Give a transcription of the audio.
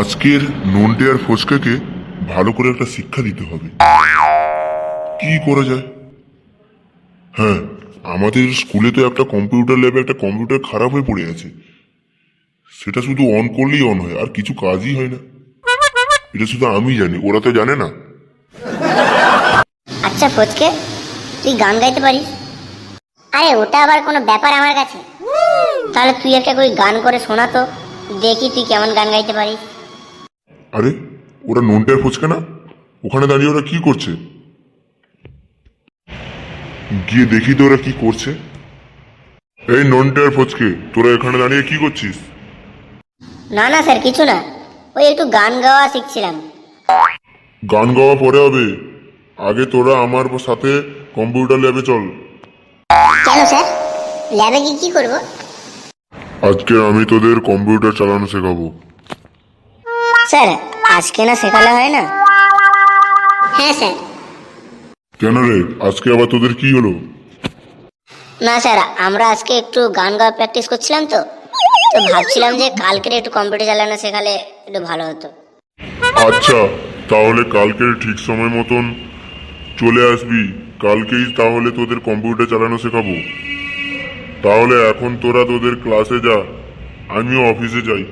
আজকের নন্টে আর ফচকাকে ভালো করে একটা শিক্ষা দিতে হবে। কি করা যায়? হ্যাঁ আমাদের স্কুলে তো একটা কম্পিউটার ল্যাবে একটা কম্পিউটার খারাপ হয়ে পড়ে আছে। সেটা শুধু অন করলেই অন হয়, আর কিছু কাজই হয় না। এটা শুধু আমি জানি, ওরা তো জানে না। আচ্ছা ফচকে তুই গান গাইতে পারিস? আরে, ওটা আবার কোনো ব্যাপার আমার কাছে। তাহলে তুই একটা করে গান করে শোনা তো, দেখি তুই কেমন গান গাইতে পারিস। আরে ওরা নন্টে আর ফচকা না? ওখানে দাঁড়িয়ে ওরা কি করছে? গিয়ে দেখি তো ওরা কি করছে। এই নন্টে আর ফচকে তোরা এখানে দাঁড়িয়ে কি করছিস? না না স্যার কিছু না। ওই একটু গান গাওয়া শিখছিলাম। গান গাওয়া পরে হবে। আগে তোরা আমার সাথে কম্পিউটার ল্যাবে চল। কেন স্যার? ল্যাবে গিয়ে কি করব? আজকে আমি তোদের কম্পিউটার চালানো শেখাবো। স্যার আজকে না শেখালে হয় না? হ্যাঁ স্যার। কেন রে? আজকে আবার তোদের কি হলো? না স্যার আমরা আজকে একটু গান গাওয়া প্র্যাকটিস করছিলাম তো। তো ভাবছিলাম যে কালকের একটু কম্পিউটার চালানো শেখালে একটু ভালো হতো। আচ্ছা তাহলে কালকে ঠিক সময় মতন চলে আসবি। কালকেই তাহলে তোদের কম্পিউটার চালানো শেখাবো। তাহলে এখন তোরা তোদের ক্লাসে যা আমিও অফিসে যাই।